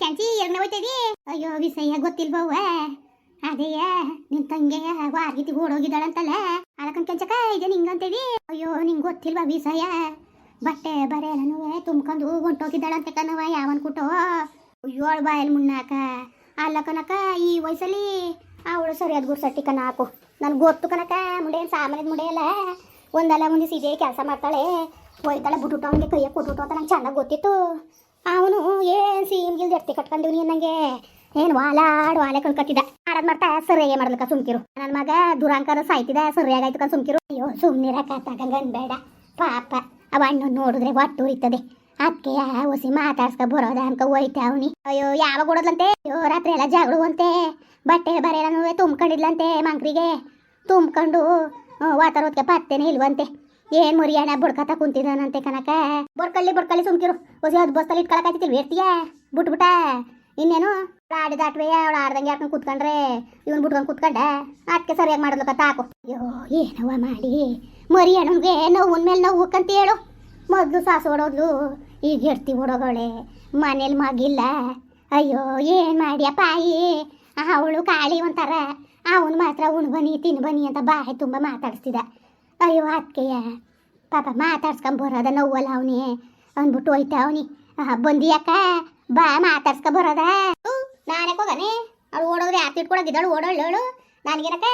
ಕ್ಯಾಂಚಿ ಎರಡನೇ ಹೋಯ್ತದಿ ಅಯ್ಯೋ, ವಿಷಯ ಗೊತ್ತಿಲ್ವವ್ವ ಅದೇಯ, ನಿನ್ ತಂಗೆ ವಾರ್ಗಿತಿ ಓಡೋಗಿದ್ದಾಳಂತಲ್ಲ? ಅದಕ್ಕಂತ ಕೆಂಚಕ ಇದೆ ನಿಂಗಂತೇವಿ ಅಯ್ಯೋ, ನಿಂಗೆ ಗೊತ್ತಿಲ್ವಾ ವಿಷಯ? ಬಟ್ಟೆ ಬರೆ ನಾನು ತುಂಬ್ಕೊಂಡು ಹೊಂಟೋಗಿದ್ದಾಳಂತೆ ಕಣವ ಯಾವನ್ ಕುಟೋ? ಏಳು ಬಾಯಲ್ಲಿ ಮುನ್ನಾಕ ಅಲ್ಲ ಕನಕ ಈ ವಯಸ್ಸಲ್ಲಿ ಅವಳು ಸರಿಯಾದ ಗುರ್ಸಟ್ಟಿ ಕಣ ಹಾಕು. ನನ್ಗೆ ಗೊತ್ತು ಕನಕ ಮುಂಡೆ ಸಾಮಾನ್ಯದ ಮುಂಡೆ ಅಲ್ಲ ಒಂದಲ್ಲ ಒಂದು ಸಿದೇ ಕೆಲಸ ಮಾಡ್ತಾಳೆ. ಹೋಯ್ತಾಳೆ ಬಿಟ್ಬಿಟ್ಟು ಅವನಿಗೆ ಕೈಯ ಕೊಟ್ಟು ಅಂತ ನಂಗೆ ಚೆನ್ನಾಗಿ ಗೊತ್ತಿತ್ತು. ಅವನು ಏನು ಸೀಮ್ಗಿಲ್ದು ಎತ್ತಿ ಕಟ್ಕೊಂಡಿವ್ನಿ ನಂಗೆ. ಏನು ವಾಲಾಡ್ ವಾಲೆ ಕಳ್ಕತ್ತಿದ್ದ ಆಡದ್ ಮಾಡ್ತಾ ಸರಿಯಾಗಿ ಮಾಡ್ಲಕ ಸುಮ್ಕಿರು. ನನ್ನ ಮಗ ದುರಾಂಕಾರ ಸಾಯ್ತಿದ ಸರಿಯಾಗಾಯ್ತು ಕಣ್ ಸುಮ್ಕಿರು. ಅಯ್ಯೋ ಸುಮ್ಮನಿರಕ್ಕ ತಗಂಗನ್ ಬೇಡ. ಪಾಪ, ಅವ ಅಣ್ಣ ನೋಡಿದ್ರೆ ಒಟ್ಟು ಉರಿತದೆ. ಅದಕ್ಕೆ ಹೊಸಿ ಮಾತಾಡ್ಸ್ಕ ಬರೋದ ಅನ್ಕ ಹೋಯ್ತೆ ಅವನಿ. ಅಯ್ಯೋ, ಯಾವಾಗ ಓಡೋದ್ಲಂತೆ? ಅಯ್ಯೋ, ರಾತ್ರಿ ಎಲ್ಲ ಜಗಳು ಬಟ್ಟೆ ಬರೆಯಲ್ಲ ತುಂಬ್ಕೊಂಡಿದ್ಲಂತೆ ಮಂಕ್ರಿಗೆ. ತುಂಬ್ಕೊಂಡು ವಾತಾರೋದಕ್ಕೆ ಪತ್ತೆನೇ ಇಲ್ವಂತೆ. ಏನ್ ಮುರಿಯಣ ಬುಡ್ಕತ ಕುಂತಿದ್ದಾನಂತೆ ಕನಕ ಬುಡ್ಕಲ್ಲಿ ಬುಡ್ಕಲ್ಲಿ ಸುಮ್ಕಿರು. ಹೊಸಿ ಹದ್ ಬಸ್ತಲ್ಲಿ ಇಟ್ಕೊಳಕಾಯ್ತಿಲ್ ವೇರ್ತಿಯ ಬಿಟ್ಬಿಟ ಇನ್ನೇನು? ಆಡಿ ದಾಟ್ವೆ ಅವಳು ಆಡ್ದಂಗೆ ಯಾಕಂಡ್ ಕೂತ್ಕೊಂಡ್ರೆ? ಇವನ್ ಬಿಟ್ಕೊಂಡು ಕೂತ್ಕೊಂಡ? ಅದಕ್ಕೆ ಸರಿಯಾಗಿ ಮಾಡಿದ್ಲಕ್ಕ ತಾಕು ಅಯ್ಯೋ ಏನವ ಮಾಡಿ? ಮರಿ ಅಣ್ಣನ್ಗೆ ನೋವಿನ ಮೇಲೆ ನೋವು ಅಂತ ಹೇಳು ಮೊದಲು ಸಾಸು ಓಡೋದ್ಲು ಈಗ ಎಡ್ತಿ ಓಡೋಗಳೆ ಮನೇಲಿ ಮಗಿಲ್ಲ. ಅಯ್ಯೋ, ಏನ್ ಮಾಡ್ಯಪ್ಪ ಆಯಿ ಅವಳು ಕಾಳಿ ಒಂಥರ. ಅವನು ಮಾತ್ರ ಉಣ್ ಬನಿ ತಿನ್ ಬನ್ನಿ ಅಂತ ಬಾಯಿ ತುಂಬ ಮಾತಾಡಿಸ್ತಿದ್ದ. ಅಯ್ಯೋ ಅದಕ್ಕೆಯ ಪಾಪ ಮಾತಾಡ್ಸ್ಕೊಂಡ್ ಬರೋದ ನೋವಲ್ಲ ಅವನಿ ಅಂದ್ಬಿಟ್ಟು ಹೋಯ್ತ ಅವನಿ. ಬಂದಿಯಕ್ಕ? ಬಾ, ಮಾತಾಡ್ಸ್ಕೊ ಬರೋದ. ನಾನೇ ಹೋಗನೆ? ಅವಳು ಓಡೋದ್ರೆ ಯಾರು ಇಟ್ಕೊಳಗಿದ್ದಾಳು ಓಡೋಳು ನನಗೇನಕ್ಕ?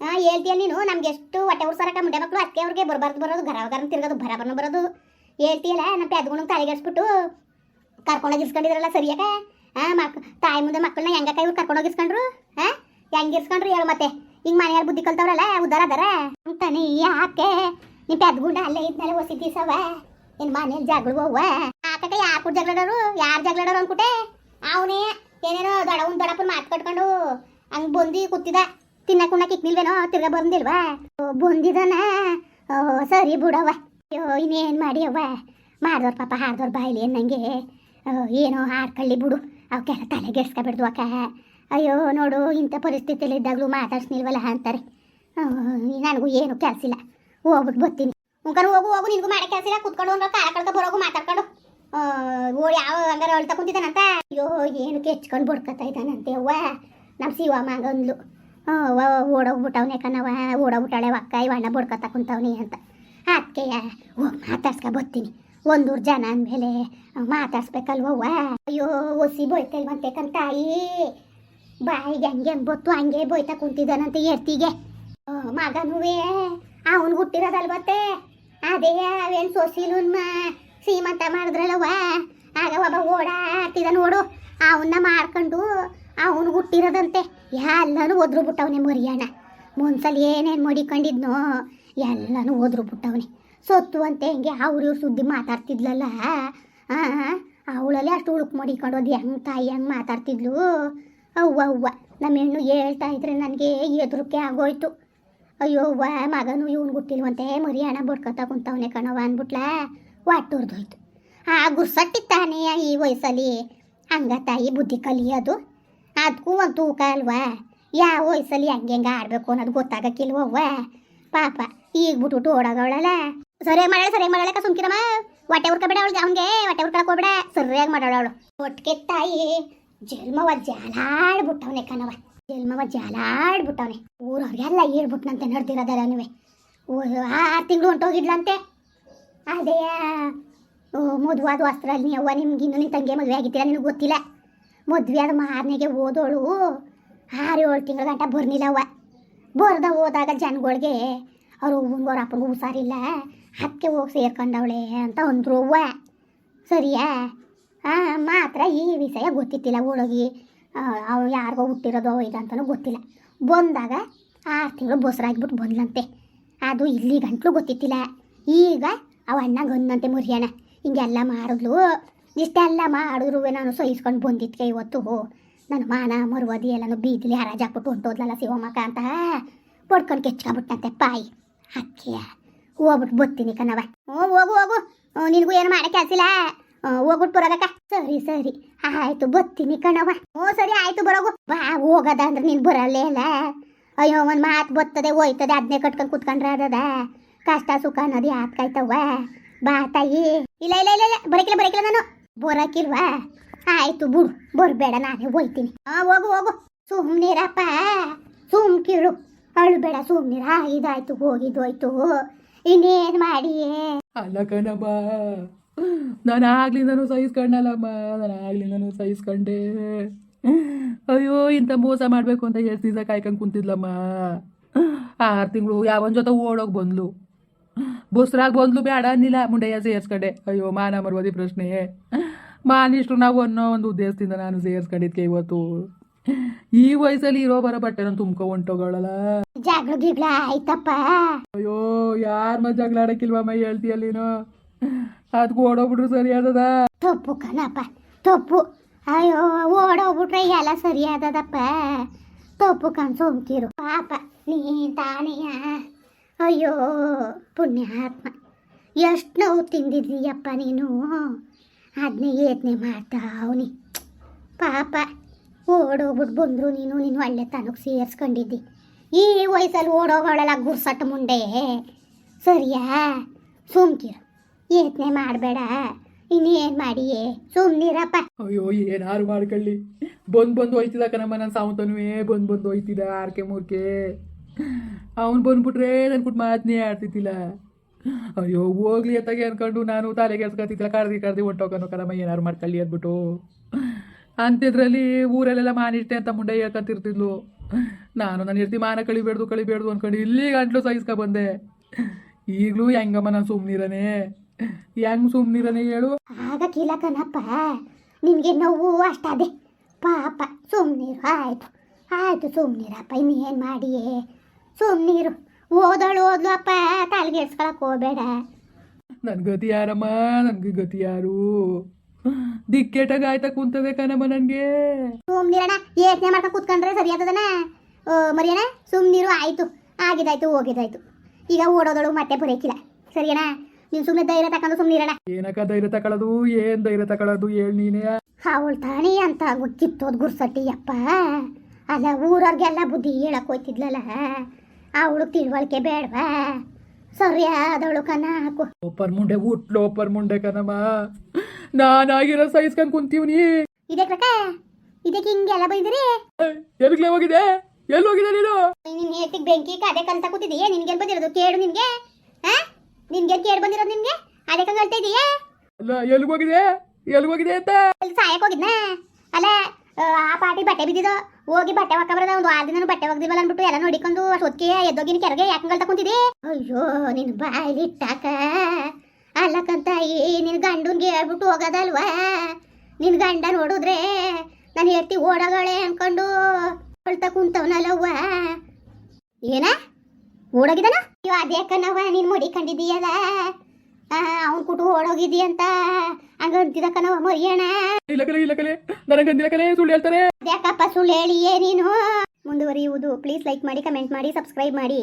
ಹಾಂ ಹೇಳ್ತೀಯ ನೀನು? ನಮ್ಗೆ ಎಷ್ಟು ಹೊಟ್ಟೆ ಉರ್ಸರಕ್ಕ ಮುಂಡೆ ಮಕ್ಕಳು ಅದಕ್ಕೆ ಅವ್ರಿಗೆ ಬರಬಾರ್ದು ಬರೋದು ಗರ ಗರಂ ತಿರ್ಗೋದು ಬರಬರ್ನ ಬರೋದು. ಹೇಳ್ತೀಯಲ್ಲ, ನಮ್ಮ ಪೆದ್ಗುಣ ತಲೆಗೆಡ್ಸ್ಬಿಟ್ಟು ಕರ್ಕೊಂಡೋಗಿ ಇಸ್ಕೊಂಡಿದ್ರಲ್ಲ ಸರಿಯಾಗ ಹಾಂ ಮಕ್, ತಾಯಿ ಮುಂದೆ ಮಕ್ಕಳನ್ನ ಹೆಂಗ ಕೈ ಕರ್ಕೊಂಡೋಗಿ ಇಸ್ಕೊಂಡ್ರು? ಹಾಂ ಹೆಂಗೆ ಇಸ್ಕೊಂಡ್ರು ಹೇಳು ಮತ್ತೆ. ಹಿಂಗೆ ಮನೆಯಲ್ಲಿ ಬುದ್ಧಿ ಕಲ್ತವ್ರಲ್ಲ, ಉದ್ದಾರ ಅದಾರ? ಅಂತಾನೆ, ಯಾಕೆ? ನಿಮ್ಮ ಪೆದ್ಗುಂಡ ಅಲ್ಲೇ ಇದ್ನಲ್ಲ ಹೊಸಿ ದಿವಸವ ಇನ್ನು ಮನೇಲಿ ಜಗಳು ಅವ್ವ ಯಾರ ಕೂಡ ಜಗಳಾಡೋರು? ಯಾರು ಜಗಳಾಡೋರು ಅನ್ಕುಟೆ? ಅವನೇ ಏನೇನೋ ದೊಡ್ಡವನ್ ದೊಡ್ಡಪ್ಪನ ಮಾತು ಕಟ್ಕೊಂಡು ಹಂಗೆ ಬಂದು ಕೂತಿದ. ತಿನ್ನಕ್ ಉಣ್ಣಕ್ ಇಕ್ನಿಲ್ವೇನೋ ತಿರ್ಗಾ ಬಂದಿಲ್ವಾ? ಬಂದಿದಾನ? ಸರಿ ಬಿಡವ್ವ. ಅಯ್ಯೋ, ಇನ್ನೇನು ಮಾಡಿ ಅವ್ವ? ಮಾಡ್ದವ್ರ ಪಾಪ ಹಾಡ್ದವ್ರ ಬಾಯ್ಲಿ ನಂಗೆ? ಏನೋ ಹಾಡ್ಕಳ್ಳಿ ಬಿಡು. ಅವಕ್ಕೆಲ್ಲ ತಲೆಗೆಡ್ಸ್ಕೊಬಿಡ್ದು ಅಕ್ಕ. ಅಯ್ಯೋ, ನೋಡು, ಇಂಥ ಪರಿಸ್ಥಿತಿಯಲ್ಲಿ ಇದ್ದಾಗಲೂ ಮಾತಾಡ್ಸ್ನಿಲ್ವಲ್ಲ ಅಂತಾರೆ. ನನಗೂ ಏನು ಕೆಲಸ ಇಲ್ಲ ಹೋಗ್ಬಿಟ್ಟು ಬರ್ತೀನಿ. ಉಂಕರು ಹೋಗು ಹೋಗು, ನಿನ್ಗೂ ಮಾಡೋ ಕೆಲಸ ಇಲ್ಲ. ಕುತ್ಕೊಂಡು ಅಂದ್ರೆ ಕಾಲ ಬರೋಗು ಮಾತಾಡ್ಕೊಂಡು. ಓ, ಯಾವ ಹಂಗಾರ ಅಳ್ತಾ ಕುಂತಿದ್ದಾನಂತ ಅಯ್ಯೋ ಏನು ಕೆಚ್ಕೊಂಡು ಬಡ್ಕತಾ ಇದ್ದಾನಂತೆ ಅವ್ವ. ನಮ್ಮ ಶಿವ ಮಗಂದ್ಲು ಓಡೋಗ್ಬಿಟ್ಟವನೆ ಕಣವ ಓಡೋಗ್ಬಿಟ್ಟಾಳೆ ಅಕ್ಕ ಇವಣ್ಣ ಬಡ್ಕತಾ ಕುಂತವ್ನಿ ಅಂತ. ಅದಕ್ಕೆಯ ಓ ಮಾತಾಡ್ಸ್ಕೊ ಬರ್ತೀನಿ. ಒಂದೂರು ಜನ ಅಂದಮೇಲೆ ಮಾತಾಡ್ಸ್ಬೇಕಲ್ವವ್ವ ಅಯ್ಯೋ, ಒಸಿ ಬೋಯ್ತಲ್ವಂತೆ ಕಂತಾಯಿ ಬಾಯಿಗೆ ಹಂಗೆ ಬೊತ್ತು, ಹಂಗೆ ಬೋಯ್ತಾ ಕುಂತಿದ್ದಾನಂತೆ ಎರ್ತಿಗೆ ಮಗನುವೇ. ಹುಟ್ಟಿರೋದಲ್ವತ್ತೆ ಅದೇ, ಅವೇನು ಸೊಸಿಲುನ್ ಸೀಮಂತ ಮಾಡಿದ್ರಲ್ಲವ್ವ? ಆಗ ಒಬ್ಬ ಓಡಾಡ್ತಿದ ನೋಡು ಅವನ್ನ ಮಾಡ್ಕೊಂಡು ಅವನು ಹುಟ್ಟಿರೋದಂತೆ. ಎಲ್ಲನೂ ಒದ್ರು ಬಿಟ್ಟವನೆ ಮರಿಯಣ್ಣ ಮುಂದ್ಸಲ ಏನೇನು ಮಡಿಕೊಂಡಿದ್ನೋ, ಎಲ್ಲನೂ ಒದ್ರು ಬಿಟ್ಟವನೆ ಸೊತ್ತು ಅಂತ ಹೆಂಗೆ ಅವ್ರು ಇವ್ರು ಸುದ್ದಿ ಮಾತಾಡ್ತಿದ್ಲಲ್ಲ? ಅವಳಲ್ಲಿ ಅಷ್ಟು ಹುಡುಕ್ ಮಡಿಕೊಂಡು ಅದು ಹೆಂಗೆ ತಾಯಿ ಹೆಂಗೆ ಮಾತಾಡ್ತಿದ್ಲು? ಅವ್ವ ಅವ್ವ ನಮ್ಮ ಹೆಣ್ಣು ಹೇಳ್ತಾ ಇದ್ರೆ ನನಗೆ ಎದುರುಕೆ ಆಗೋಯ್ತು. ಅಯ್ಯೋ ವಾ ಮಗನು ಇವನು ಗುಟ್ಟಿಲ್ವಂತೆ ಮರಿ ಹಣ ಬಡ್ಕೊತ ಕುಂತವನೆ ಕಣವ ಅಂದ್ಬಿಟ್ಲ ಹೊಟ್ಟುರ್ದೋಯ್ತು ಆ ಗುರ್ಸಟ್ಟಿತ್ತಾನೆ ಈ ವಯಸ್ಸಲ್ಲಿ. ಹಂಗ ತಾಯಿ ಬುದ್ಧಿ ಕಲಿಯೋದು? ಅದಕ್ಕೂ ಒಂದು ತೂಕ ಅಲ್ವಾ? ಯಾವ ವಯಸ್ಸಲ್ಲಿ ಹೆಂಗೆ ಹೆಂಗೆ ಆಡಬೇಕು ಅನ್ನೋದು ಗೊತ್ತಾಗಕ್ಕಿಲ್ವವ್ವ ಪಾಪ, ಈಗ ಬಿಟ್ಬಿಟ್ಟು ಓಡೋಗವಳಲ್ಲ ಸರಿಯಾಗಿ ಮಾಡಾಳೆ ಸರಿಯಾಗಿ ಮಾಡಾಳಕ್ಕ ಸುಮ್ಕಿರಮ್ಮ. ಹೊಟ್ಟೆ ಉರ್ಕಬೇಡ ಅವಳಿಗೆ, ಅವನಿಗೆ. ಹೊಟ್ಟೆ ಉರ್ಕೊಳಕ್ ಹೋಗ್ಬೇಡ. ಸರಿಯಾಗಿ ಮಾಡಾಳ ಅವಳು. ಒಟ್ಟಿಗೆ ತಾಯಿ ಜನ್ಮವ ಜಾಲಾಡ್ಬಿಟ್ಟವನೆ ಕಣವ ಜನ್ಮವ ಜಾಲಾಡ್ಬಿಟ್ಟವನೆ. ಊರವ್ರಿಗೆಲ್ಲ ಹೇಳ್ಬಿಟ್ನಂತೆ ನಡೆದಿರೋದಲ್ಲ ನೀವೇ. ಆರು ತಿಂಗಳು ಹೊಂಟೋಗಿದ್ಲಂತೆ. ಅದೇ ಮದುವಾದ ವಸ್ತ್ರ ಅಲ್ಲಿ ಅವ್ವ, ನಿಮ್ಗೆ ಇನ್ನೂ ನಿನ್ನ ತಂಗಿ ಮದುವೆ ಆಗಿದ್ದೀರ ನಿನಗೆ ಗೊತ್ತಿಲ್ಲ. ಮದುವೆ ಅದು ಮಾರನೆಗೆ ಓದೋಳು ಆರು ಏಳು ತಿಂಗಳ ಗಂಟ ಬರ್ನಿಲ್ಲವ್ವ ಬರ್ದ ಹೋದಾಗ ಜನಗಳಿಗೆ ಅವ್ರು ಅವ್ರ ಅಪ್ಪನಿಗೂ ಹುಷಾರಿಲ್ಲ. ಅದಕ್ಕೆ ಹೋಗಿ ಸೇರ್ಕೊಂಡವಳೆ ಅಂತ ಅಂದ್ರು ಅವ್ವ. ಸರಿಯಾ? ಮಾತ್ರ ಈ ವಿಷಯ ಗೊತ್ತಿತ್ತಿಲ್ಲ ಹೋಳಗಿ ಅವ್ರು ಯಾರಿಗೋ ಹುಟ್ಟಿರೋದೋ ಇದಂತಲೂ ಗೊತ್ತಿಲ್ಲ. ಬಂದಾಗ ಆರು ತಿಂಗಳು ಬೊಸರಾಗ್ಬಿಟ್ಟು ಬಂದ್ಲಂತೆ. ಅದು ಇಲ್ಲಿ ಗಂಟ್ಲು ಗೊತ್ತಿತ್ತಿಲ್ಲ. ಈಗ ಅವ ಅಣ್ಣ ಗಂದಂತೆ ಮುರಿಯಣ್ಣ ಹಿಂಗೆಲ್ಲ ಮಾಡಿದ್ಲು. ಇಷ್ಟೆಲ್ಲ ಮಾಡಿದ್ರು ನಾನು ಸಹಿಸ್ಕೊಂಡು ಬಂದಿದ್ಕೆ ಇವತ್ತು. ನನ್ನ ಮಾನ, ಮರುವದಿ ಎಲ್ಲನೂ ಬೀದಿಲಿ ಹರಾಜ್ ಹಾಕ್ಬಿಟ್ಟು ಹೊಂಟೋದ್ಲಲ್ಲ ಶಿವಮಕ್ಕ ಅಂತ. ಪಡ್ಕೊಂಡು ಕೆಚ್ಕೊಂಬಿಟ್ಟಂತೆ ಪಾಯಿ. ಅಕ್ಕಿಯ. ಹೋಗ್ಬಿಟ್ಟು ಬರ್ತೀನಿ ಕಣವ ಹ್ಞೂ, ಹೋಗು ಹೋಗು. ನಿನಗೂ ಏನು ಮಾಡಕ್ಕೆ ಕೆಲಸಿಲ್ಲ. ಹೋಗ್ಬಿಟ್ಟು ಬರೋದಕ್ಕ. ಸರಿ ಸರಿ. ಆಯ್ತು ಬತ್ತೀನಿ ಕಣವ ಓ, ಸರಿ, ಆಯ್ತು, ಬರೋಗು. ಬಾ, ಹೋಗದ ಅಂದ್ರೆ ನೀನ್ ಬರಲ್ಲೇ ಇಲ್ಲ. ಅಯ್ಯೋ, ಒಂದು ಮಾತು ಬರ್ತದೆ, ಹೋಯ್ತದೆ ಅದನ್ನೇ ಕಟ್ಕೊಂಡು ಕುತ್ಕೊಂಡ್ರೆ ಅದದ ಕಷ್ಟ, ಸುಖ ಅನ್ನೋದು ಯಾಕಾಯ್ತವ ಬಾ, ತಾಯಿ. ಇಲ್ಲ ಇಲ್ಲ ಇಲ್ಲ ಇಲ್ಲ, ಬರಕಿಲ್ಲ ಬರಕಿಲ್ಲ ನಾನು. ಬರಕಿಲ್ವಾ? ಆಯ್ತು, ಬಿಡು. ಬರ್ಬೇಡ, ನಾನೇ ಹೋಯ್ತೀನಿ. ಹಾ ಹೋಗು ಹೋಗು. ಸುಮ್ನಿರಪ್ಪ. ಸುಮ್ಕಿರು. ಅಳ್ಬೇಡ, ಸುಮ್ನಿರ. ಇದಾಯ್ತು, ಹೋಗಿದ್ದು, ಹೋಯ್ತು. ಇನ್ನೇನ್ ಮಾಡಿಯೇ? ಅಲ್ಲ ಕಣಮ್ಮ ನಾನು ಆಗ್ಲಿಂದನೂ ಸಹಿಸ್ಕೊಂಡಲ್ಲಮ್ಮ ನಾನು ಆಗ್ಲಿಂದನೂ ಸಹಿಸ್ಕೊಂಡೆ ಅಯ್ಯೋ ಇಂಥ ಮೋಸ ಮಾಡಬೇಕು ಅಂತ ಎಷ್ಟು ದಿವಸ ಕಾಯ್ಕೊಂಡು ಕುಂತಿದ್ಲಮ್ಮ. ಆರು ತಿಂಗಳು ಯಾವನ ಜೊತೆ ಓಡೋಗಿ ಬಂದ್ಲು. ಬಸ್ರಾಗ ಬಂದ್ಲು ಬೇಡ ಅನ್ನಿಲ್ಲ ಮುಂಡೆಯ ಸೇರ್ಸ್ಕೊಂಡೆ. ಅಯ್ಯೋ ಮಾನ ಮರ್ವದಿ ಪ್ರಶ್ನೆ. ಮಾನಿಷ್ಟು ನಾವು ಅನ್ನೋ ಒಂದು ಉದ್ದೇಶದಿಂದ ನಾನು ಸೇರ್ಸ್ಕೊಂಡಿದ್ಕೆ ಇವತ್ತು. ಈ ವಯಸ್ಸಲ್ಲಿ ಇರೋ ಬರೋ ಬಟ್ಟೆ ನಾನು ತುಂಬ್ಕೊ ಹೊಂಟೋಗಳಲ್ಲ ಜಗಳ ಗಿಗ್ಳ ಆಯ್ತಪ್ಪ. ಅಯ್ಯೋ ಯಾರ ಮಜ ಜಗಳ ಆಡಕ್ಕಿಲ್ವಮ್ಮ ಹೇಳ್ತೀಯ ನೀನು ಅದಕ್ಕೆ ಓಡೋಗ್ಬಿಟ್ರು ಸರಿ ಆದದ. ತಪ್ಪು ಕಣಪ್ಪ, ತಪ್ಪು. ಅಯ್ಯೋ, ಓಡೋಗ್ಬಿಟ್ರೆ ಎಲ್ಲ ಸರಿ ಆದದಪ್ಪ. ತಪ್ಪು ಕಣ್ ಪಾಪ, ನೀ ತಾನೆಯ ಅಯ್ಯೋ, ಪುಣ್ಯಾತ್ಮ. ಎಷ್ಟು ನೋವು ತಿಂದಿದ್ದೀಯಪ್ಪ ನೀನು. ಅದನ್ನೇ ಯತ್ನೆ ಮಾಡ್ತಾವ್ನಿ ಪಾಪ ಓಡೋಗ್ಬಿಟ್ಟು ಬಂದ್ರು ನೀನು ನೀನು ಒಳ್ಳೆ ತನಕ ಸೇರಿಸ್ಕೊಂಡಿದ್ದಿ. ಈ ವಯಸ್ಸಲ್ಲಿ ಓಡೋಗಳಲ್ಲ ಗುರ್ಸಟ್ಟು ಮುಂಡೆ ಸರಿಯಾ? ಸುಮ್ಕಿರು. ಯತ್ನೆ ಮಾಡಬೇಡ. ಇನ್ನೇನು ಮಾಡಿಯೇ? ಸುಮ್ಮನಿರಪ್ಪ ಅಯ್ಯೋ, ಏನಾರು ಮಾಡ್ಕೊಳ್ಳಿ. ಬಂದು ಬಂದು ಹೋಯ್ತಿದ ಕಣಮ್ಮ ನನ್ನ ಸಾವಂತನುವೇ. ಬಂದು ಬಂದು ಹೋಯ್ತಿದ ಆರ್ಕೆ ಮೂರ್ಕೆ. ಅವ್ನು ಬಂದ್ಬಿಟ್ರೆ ನನ್ನ ಕುಟ್ ಮಾತನೇ ಆಡ್ತಿದ್ದಿಲ್ಲ. ಅಯ್ಯೋ, ಹೋಗ್ಲಿ ಅತ್ತಾಗೆ ಅನ್ಕೊಂಡು ನಾನು ತಲೆ ಕೆಲ್ಸ್ಕೊತಿದ್ದಿಲ್ಲ ಕರ್ದಿ ಕರ್ದಿ ಹೊಂಟೋಕನು ಕಣಮ್ಮ, ಏನಾರು ಮಾಡ್ಕೊಳ್ಳಿ ಅಂದ್ಬಿಟ್ಟು. ಅಂತಿದ್ರಲ್ಲಿ ಊರಲ್ಲೆಲ್ಲ ಮಾನಿಟ್ಟೆ ಅಂತ ಮುಂಡೆ ಹೇಳ್ಕೊಂತಿರ್ತಿದ್ಲು ನಾನು ನನ್ನ ಇರ್ತಿ ಮಾನ ಕಳಿಬೇಡ್ದು ಕಳಿಬೇಡ್ದು ಅನ್ಕೊಂಡು ಇಲ್ಲಿ ಗಂಟ್ಲು ಸಹಿಸ್ಕೊ ಬಂದೆ. ಈಗಲೂ ಹೆಂಗಮ್ಮ, ನಾನು ಸುಮ್ಮನಿರನೆ ಹೆಂಗ್ ಸುಮ್ಮನಿರನೆ ಹೇಳು? ಆಗಕ್ಕಿಲ್ಲ ಕಣಪ್ಪ ನಿನಗೆ ನೋವು ಅಷ್ಟದೆ. ಪಾಪ ಸುಮ್ಮನಿರು ಆಯ್ತು. ಆಯ್ತು ಸುಮ್ಮನಿರಪ್ಪ ಇನ್ನೇನು ಮಾಡಿಯೇ? ಸುಮ್ಮನಿರು ಓದೋಳು ಓದ್ಲು ಅಪ್ಪ ತಲೆಗೆಡ್ಸ್ಕೊಳಕ್ ಹೋಗ್ಬೇಡ. ನನ್ ಗತಿ ಯಾರಮ್ಮ? ನನ್ಗೆ ಗತಿ ಯಾರು? ದಿಕ್ಕೆಟಾಗ ಆಯ್ತಾ ಕುಂತದೆ ಕಣಮ್ಮ ನನ್ಗೆ. ಸುಮ್ಮನಿರಣ ಯೋಚನೆ ಮಾಡ್ಕೊಂಡು ಕೂತ್ಕೊಂಡ್ರೆ ಸರಿ ಓ ಮರಿಯಣ ಸುಮ್ಮನಿರು ಆಯ್ತು. ಆಗಿದಾಯ್ತು ಹೋಗಿದಾಯ್ತು ಈಗ ಓಡೋದಳು ಮತ್ತೆ ಬರೋಕಿಲ್ಲ ಸರಿಯಣ್ಣ? ನೀನು ಸುಮ್ಮನೆ ಧೈರ್ಯ ತಕೊಂಡು ಸುಮ್ಮನಿರಣ ಏನಕ್ಕ ಧೈರ್ಯ ತಕೊಳ್ಳೋದು ಏನ್ ಧೈರ್ಯ ತಕೊಳ್ಳೋದು ಹೇಳ್ ನೀನೇ. ಅವಳು ತಾನಿ ಅಂತ ಕಿತ್ತೋದ್ ಗುರ್ಸಟ್ಟಿ ಅಪ್ಪ. ಅಲ್ಲ ಊರವ್ರಿಗೆಲ್ಲ ಬುದ್ಧಿ ಹೇಳಕ್ ಹೋಯ್ತಿದ್ಲಲ್ಲ. ಅವಳು ತಿಳುವಳಿಕೆ ಬೇಡವಾ? ಸರಿಯಾದವಳು ಕನಾಕು. ಲೋಪರ್ ಮುಂಡೆ ಹುಟ್ಲು ಲೋಪರ್ ಮುಂಡೆ ಕನಮ್ಮ ನಾನಾಗಿರೋ ಸಹಿಸ್ಕೊಂಡ್ ಕುಂತೀವ್ನಿ ಇದೇ ಕಕ್ಕ ಇದಕ್ಕೆ ಹಿಂಗೆಲ್ಲ ಬೈದಿರಿ? ಎಲ್ಲಿಗೆ ಹೋಗಿದೆ ಎಲ್ಲಿ ಹೋಗಿದೆ ನೀನು? ನಿನ್ನ ಹೇಳ್ತಿಗ್ ಬೆಂಕಿ ಕಾದೆ ಕಂತ ಕೂತಿದೀಯ? ನಿನ್ಗೆ ಬಂದಿರೋದು ಕೇಳು ನಿನ್ಗೆ. ನಿನ್ಗೆ ಕೇಳ್ ಬಂದಿರೋದು ನಿನ್ಗೆ? ಅದಕ್ಕೆ ಹೇಳ್ತಾ ಇದೀಯ? ಅಲ್ಲ ಎಲ್ಗ್ ಹೋಗಿದೆ ಎಲ್ಗ್ ಹೋಗಿದೆ ಅಂತ? ಅಲ್ಲಿ ಸಾಯಕ್ ಹೋಗಿದ್ನ? ಅಲ್ಲ ಆ, ಪಾರ್ಟಿ ಪಾಟಿ ಬಟ್ಟೆ ಬಿದ್ದಿದ್ದು. ಹೋಗಿ ಬಟ್ಟೆ ಒಕ್ಕ ಬರೋದ ಒಂದು ವಾರ ದಿನ ಬಟ್ಟೆ ಒಗ್ದಿವಲ್ಲ ಅಂದ್ಬಿಟ್ಟು ಎಲ್ಲ ನೋಡಿಕೊಂಡು ಸೊತ್ಕೆ ಎದ್ದೋಗಿನ ಕೆರೆಗೆ ಯಾಕೆ ಗಲ್ತ ಕುಂತಿದಿ ಅಯ್ಯೋ ನಿನ್ ಬಾಯ್ಲಿಟ್ಟಾಕ ಇಟ್ಟಾಕ. ಅಲ್ಲಕ್ಕಂತ ಈ ನಿನ್ ಗಂಡನ್ಗೆ ಹೇಳ್ಬಿಟ್ಟು ಹೋಗೋದಲ್ವಾ? ನಿನ್ ಗಂಡ ನೋಡಿದ್ರೆ ನಾನು ಹೇಳ್ತಿ ಓಡಗಳೇ ಅನ್ಕೊಂಡು ಹೊಳ್ತ ಕುಂತವನಲ್ಲವ್ವ. ಏನ? ಓಡೋಗಿದಾನ ಅಯ್ಯೋ ಅದೇ ಕಣವ್ವ ನೀನ್ ಮಡಿಕೊಂಡಿದೀಯಲ್ಲ ಅವನ್ ಕುಟು ಓಡೋಗಿದಿ ಅಂತ ಹಂಗ ಅಂತಿದ ಕಣವ್ವ ಮರಿಯಣ ಇಲ್ಲ ಕಲೆ ಇಲ್ಲ ಕಲೆ ನನಗಂದಿಲ್ಲ ಕಲೆ ಸುಳ್ಳು ಹೇಳ್ತಾರೆ. ಯಾಕಪ್ಪ ಸುಳ್ಳು ಹೇಳಿಯೇ ನೀನು? ಮುಂದುವರಿಯುವುದು. ಪ್ಲೀಸ್ ಲೈಕ್ ಮಾಡಿ ಕಮೆಂಟ್ ಮಾಡಿ ಸಬ್ಸ್ಕ್ರೈಬ್ ಮಾಡಿ.